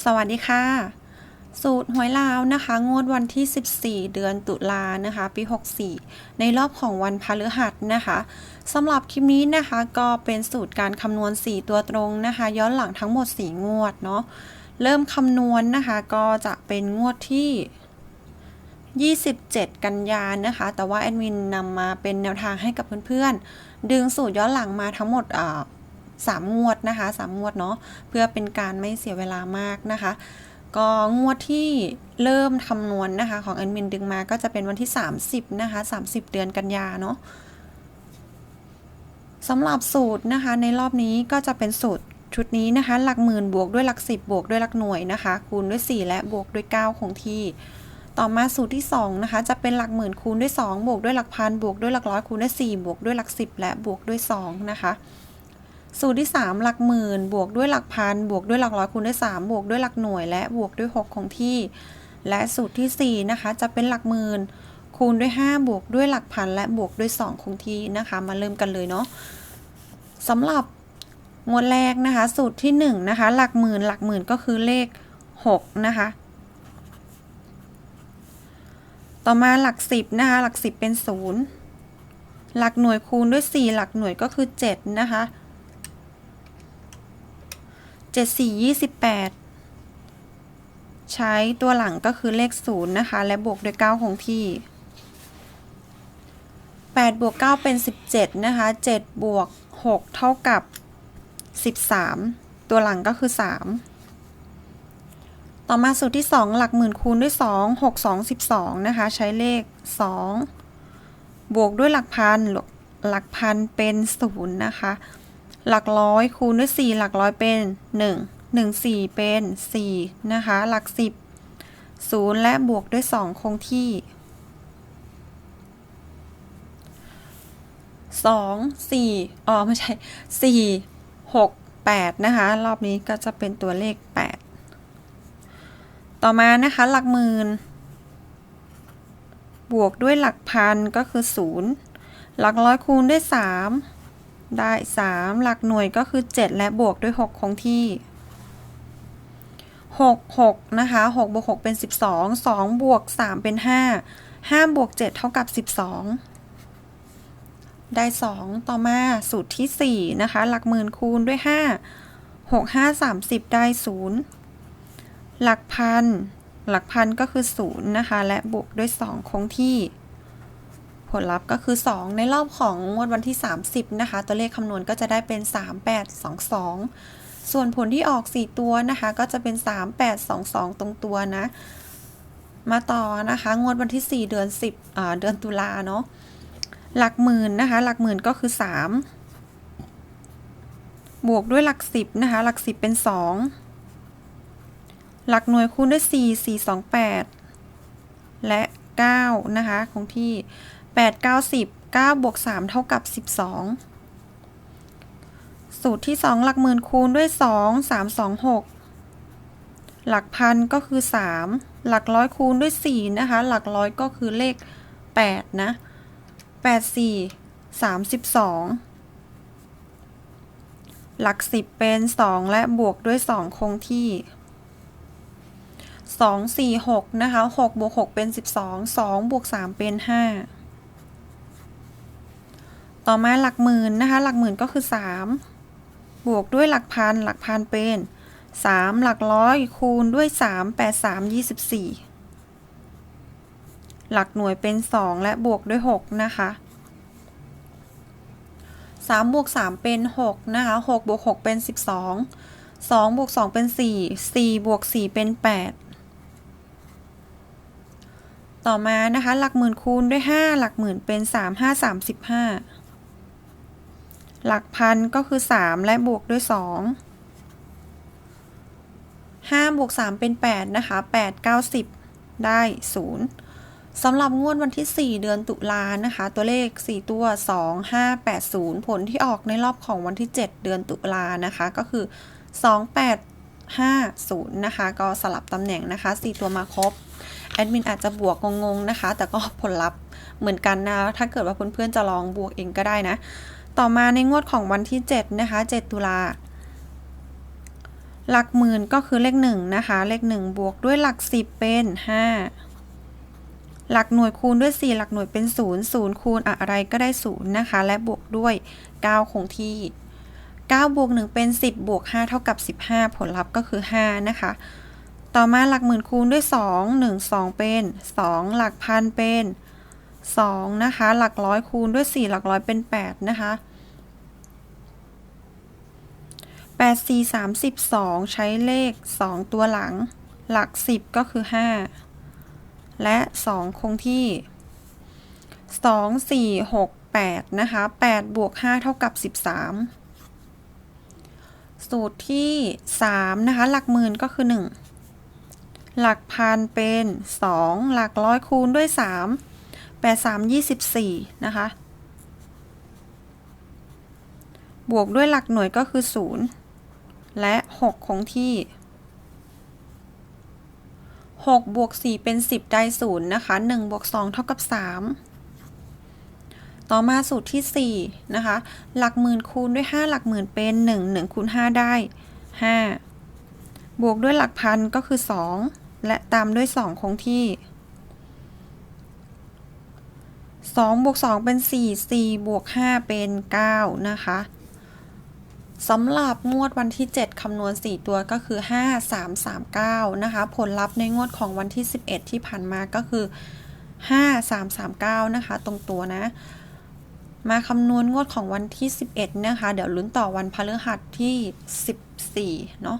สวัสดีค่ะ สูตรหวยลาวนะคะ งวดวันที่ 14 เดือนตุลานะคะ ปี 64 ในรอบของวันพฤหัสนะคะสำหรับคลิปนี้นะคะก็เป็นสูตรการคำนวณ 4 ตัวตรงนะคะ ย้อนหลังทั้งหมด 4 งวดเนาะเริ่มคำนวณนะคะก็จะเป็นงวดที่ 27 กันยานะคะ แต่ว่าแอดมินนำมาเป็นแนวทางให้กับเพื่อนๆ ดึงสูตรย้อนหลังมาทั้งหมดอ่า สามงวดนะคะสามงวดเนาะเพื่อเป็นการไม่เสียเวลามากนะคะ ก็งวดที่เริ่มคำนวณนนะคะของแอดมินดึงมาก็จะเป็นวันที่ 30นะคะ30 เดือนกันยาเนาะสำหรับสูตรนะคะในรอบนี้ก็จะเป็นสูตรชุดนี้นะคะหลักหมื่นบวกด้วยหลักสิบบวกด้วยหลักหน่วยนะคะ คูณด้วย 4 และบวกด้วย 9 คงที่ ต่อมาสูตรที่2นะคะจะเป็นหลักหมื่นคูณด้วย 2 บวกด้วยหลักพันบวกด้วยหลักร้อยคูณด้วย4บวกด้วยหลักสิบและบวกด้วย2นะคะ สูตรที่ 3 หลักหมื่น บวกด้วยหลักพัน บวกด้วยหลักร้อยคูณด้วย 3 บวกด้วยหลักหน่วย และบวกด้วย 6 คงที่ และสูตรที่ 4 นะคะ จะเป็นหลักหมื่น คูณด้วย 5 บวกด้วยหลักพัน และบวกด้วย 2 คงที่นะคะ มาเริ่มกันเลยเนาะสำหรับงวดแรกนะคะ สูตรที่1นะคะ หลักหมื่น หลักหมื่นก็คือเลข6นะคะ ต่อมาหลัก 10นะคะ หลัก 10 เป็น 0 หลักหน่วยคูณด้วย 4 หลักหน่วยก็คือ7นะคะ เจ็ดสี่ยี่สิบแปดใช้ตัวหลังก็คือเลขศูนย์นะคะ และบวกด้วยเก้าคงที่แปดบวกเก้าเป็นสิบเจ็ดนะคะเจ็ดบวกหกเท่ากับสิบสามตัวหลังก็คือสามต่อมาสูตรที่สองหลักหมื่นคูณด้วยสองหกสองสิบสองนะคะ ใช้เลขสองบวกด้วยหลักพัน หลักพันเป็นศูนย์นะคะ หลักร้อยคูณด้วย 4 หลักร้อยเป็น 1 1 4 เป็น 4 นะคะ หลัก 10 0 และบวกด้วย 2 คงที่ 2 4อ๋อไม่ใช่ 4 6 8 นะคะ รอบนี้ก็จะเป็นตัวเลข 8 ต่อมานะคะ หลักหมื่นบวกด้วยหลักพันก็คือ 0 หลักร้อยคูณด้วย 3 ได้ 3 หลักหน่วยก็คือ 7 และบวกด้วย 6 คงที่ 6 6 นะคะ6บวก6เป็น 12 2 บวก 3 เป็น 5 5บวก7เท่ากับ 12 ได้ 2 ต่อมาสูตรที่ 4 นะคะ หลักหมื่นคูณด้วย 5 6 5 30 ได้ 0 หลักพัน หลักพันก็คือ 0 นะคะ และบวกด้วย 2 คงที่ ผลลัพธ์ก็คือ 2 ในรอบของงวดวันที่ 30 นะคะ ตัวเลขคำนวณก็จะได้เป็น 3 8 2 2 ส่วนผลที่ออก 4 ตัวนะคะ ก็จะเป็น 3 8 2 2 ตรงตัวนะ มาต่อนะคะ งวดวันที่ 4 เดือน 10อ่าเดือนตุลาเนาะ หลักหมื่นนะคะ หลักหมื่นก็คือ 3 บวกด้วยหลัก 10 นะคะ หลัก 10 เป็น 2 หลักหน่วยคูณด้วย 4 4 2 8 และ9นะคะคงที่ 8 9 10 9บวก3เท่ากับ 12 สูตรที่ 2 หลักหมื่นคูณด้วย 2 3 2 6 หลักพันก็คือ 3 หลักร้อยคูณด้วย 4 นะคะ หลักร้อยก็คือเลข 8 นะ 8 4 32 หลัก 10 เป็น 2 และบวกด้วย 2 คงที่2 4 6นะคะ6บวก6เป็น12 2บวก3เป็น5 ต่อมาหลักหมื่นนะคะ หลักหมื่นก็คือ 3 บวกด้วยหลักพัน หลักพันเป็น 3 หลักร้อยคูณด้วย 3 8 3 24 หลักหน่วยเป็น 2 และบวกด้วย 6 นะคะ 3 บวก 3 เป็น 6 นะคะ 6 บวก 6 เป็น 12 2 บวก 2 เป็น 4 4 บวก 4 เป็น 8ต่อมานะคะ หลักหมื่นคูณด้วย 5 หลักหมื่นเป็น 3 5 35 หลักพันก็คือ 3 และบวกด้วย 2 5บวก3เป็น 8 นะคะ 8 9 10ได้ 0สำหรับงวดวันที่ 4 เดือนตุลานะคะ ตัวเลข 4 ตัว 2 5 8 0 ผลที่ออกในรอบของวันที่ 7 เดือนตุลานะคะ ก็คือ 2 8 5 0 นะคะ ก็สลับตำแหน่งนะคะ 4 ตัวมาครบแอดมินอาจจะบวกงงๆนะคะ แต่ก็ผลลัพธ์เหมือนกันนะ ถ้าเกิดว่าเพื่อนๆจะลองบวกเองก็ได้นะ ต่อมาในงวดของวันที่ 7 นะคะ 7 ตุลา หลักหมื่นก็คือเลขหนึ่งนะคะ เลขหนึ่งบวกด้วยหลักสิบเป็นห้าหลักหน่วยคูณด้วย 4 หลักหน่วยเป็น 0 0 คูณอะไรก็ได้ 0 นะคะ และบวกด้วย 9 คงที่ 9 บวก 1 เป็น 10 บวก 5 เท่ากับ 15 ผลลัพธ์ก็คือ 5 นะคะ ต่อมาหลักหมื่นคูณด้วย 2 1 2 เป็น 2 หลักพันเป็น2 นะคะ หลักร้อยคูณด้วย 4 หลักร้อยเป็น 8 นะคะ8 4 32 ใช้เลข 2 ตัวหลัง หลัก 10 ก็คือ 5 และ 2 คงที่ 2 4 6 8 นะคะ 8 บวก 5 เท่ากับ 13 สูตรที่ 3 นะคะ หลักหมื่นก็คือ 1 หลักพันเป็น 2 หลักร้อยคูณด้วย 3 8 3 24นะคะ บวกด้วยหลักหน่วยก็คือ0และ6คงที่6บวก4เป็น10ได้0นะคะ1บวก2เท่ากับ3ต่อมาสูตรที่4นะคะหลักหมื่นคูณด้วย5หลักหมื่นเป็น1 1คูณ5ได้5บวกด้วยหลักพันก็คือ2และตามด้วย2คงที่ 2บวก2เป็น 4 4บวก5เป็น 9 นะคะสำหรับงวดวันที่ 7 คำนวณ 4 ตัวก็คือ 5 3 3 9 นะคะ ผลลัพธ์ในงวดของวันที่ 11 ที่ผ่านมาก็คือ 5 3 3 9 นะคะ ตรงตัวนะ มาคำนวณงวดของวันที่ 11 นะคะ เดี๋ยวลุ้นต่อวันพฤหัสที่ 14 เนาะ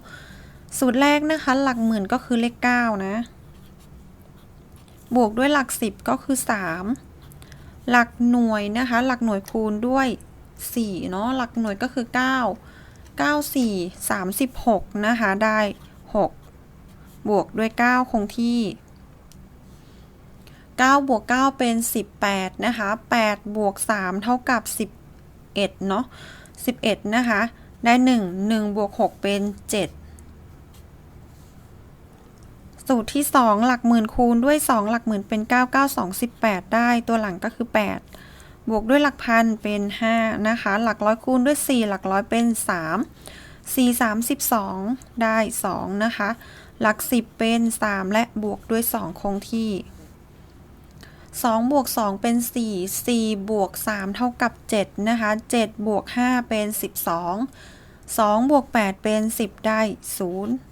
สูตรแรกนะคะ หลักหมื่นก็คือเลข 9 นะ บวกด้วยหลัก 10 ก็คือ 3 หลักหน่วยนะคะ หลักหน่วยคูณด้วย4เนาะหลักหน่วยก็คือ 9 9 4 36 นะคะ ได้ 6 บวกด้วย 9 คงที่ 9 บวก 9 เป็น 18 นะคะ 8 บวก 3 เท่ากับ 11 เนาะ11 นะคะ ได้ 1 1 บวก 6 เป็น 7 สูตรที่ 2 หลักหมื่นคูณด้วย 2 หลักหมื่นเป็น 9 9 2 18 ได้ตัวหลังก็คือ 8 บวกด้วยหลักพันเป็น 5 นะคะ หลักร้อยคูณด้วย 4 หลักร้อยเป็น 3 4 32ได้ 2 นะคะ หลัก 10 เป็น 3 และบวกด้วย 2 คงที่ 2 บวก 2 เป็น 4 4 บวก 3 เท่ากับ 7 นะคะ 7 บวก 5 เป็น 12 2 บวก 8 เป็น 10 ได้ 0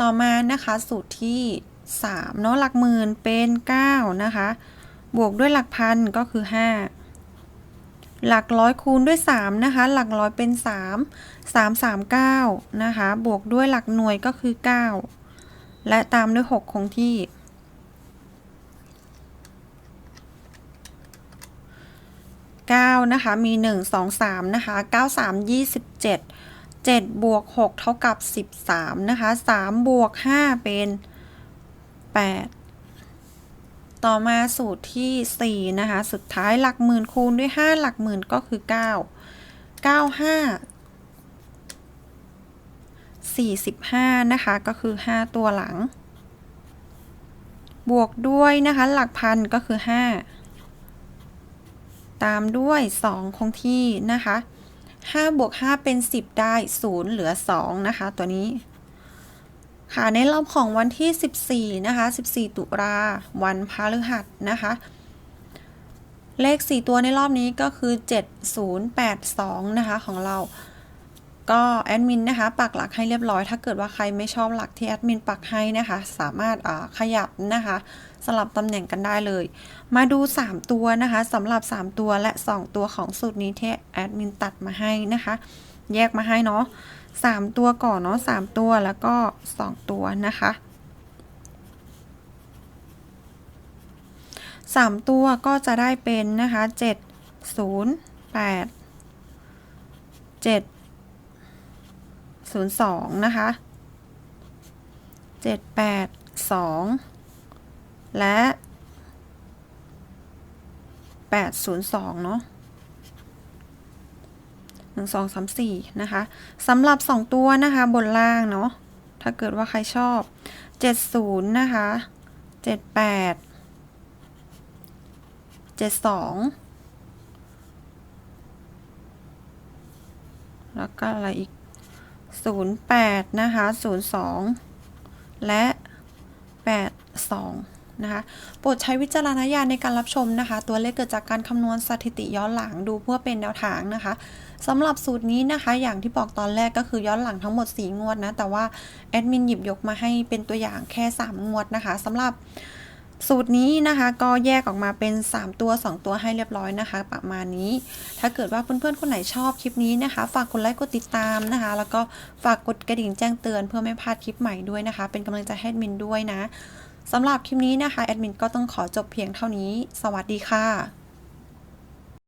ต่อมานะคะสูตรที่ 3 เนาะหลักหมื่นเป็น 9 นะคะ บวกด้วยหลักพันก็คือ 5 หลักร้อยคูณด้วย 3 นะคะ หลักร้อยเป็น 3 3 3 9 นะคะ บวกด้วยหลักหน่วยก็คือ 9 และตามด้วย 6 คงที่9นะคะ มี 1 2 3 นะคะ 9 3 27 7 บวก 6 เท่ากับ 13 นะคะ 3 บวก 5 เป็น 8 ต่อมาสูตรที่ 4 นะคะ สุดท้ายหลักหมื่นคูณด้วย 5 หลักหมื่นก็คือ 9 9 5 45 นะคะ ก็คือ 5 ตัวหลัง บวกด้วยนะคะ หลักพันก็คือ 5 ตามด้วย 2 คงที่นะคะ 5บวก5เป็น 10 ได้ 0 เหลือ 2 นะคะ ตัวนี้ ค่ะ ในรอบของวันที่ 14 นะคะ 14 ตุลาวันพฤหัสนะคะ เลข 4 ตัวในรอบนี้ก็คือ 7082 นะคะ ของเรา ก็แอดมินนะคะปักหลักให้เรียบร้อย ถ้าเกิดว่าใครไม่ชอบหลักที่แอดมินปักให้นะคะ สามารถขยับนะคะสลับตำแหน่งกันได้เลย มาดู 3 ตัวนะคะสำหรับ 3 ตัวและ 2 ตัวของสูตรนี้ที่แอดมินตัดมาให้นะคะ แยกมาให้เนาะ3 ตัวก่อนเนาะ3ตัวแล้วก็ 2 ตัวนะคะ3ตัวก็จะได้เป็นนะคะ7 0 8 7 02นะคะ 782 และ 802 เนาะ1 2 3 4 นะคะสำหรับ 2 ตัวนะคะบนล่างเนาะถ้าเกิดว่าใครชอบ 70 นะคะ 78 72 แล้วก็อะไรอีก 08 นะคะ 02 และ 82 นะคะ โปรดใช้วิจารณญาณในการรับชมนะคะ ตัวเลขเกิดจากการคำนวณสถิติย้อนหลังดูเพื่อเป็นแนวทางนะคะสำหรับสูตรนี้นะคะ อย่างที่บอกตอนแรกก็คือย้อนหลังทั้งหมด 4 งวดนะ แต่ว่าแอดมินหยิบยกมาให้เป็นตัวอย่างแค่ 3 งวดนะคะสำหรับ สูตรนี้นะคะก็แยกออกมาเป็น 3 ตัว 2 ตัวให้เรียบร้อยนะคะ ประมาณนี้ ถ้าเกิดว่าเพื่อนๆคนไหนชอบคลิปนี้นะคะ ฝากกดไลค์กดติดตามนะคะ แล้วก็ฝากกดกระดิ่งแจ้งเตือนเพื่อไม่พลาดคลิปใหม่ด้วยนะคะ เป็นกำลังใจให้แอดมินด้วยนะสำหรับคลิปนี้นะคะแอดมินก็ต้องขอจบเพียงเท่านี้ สวัสดีค่ะ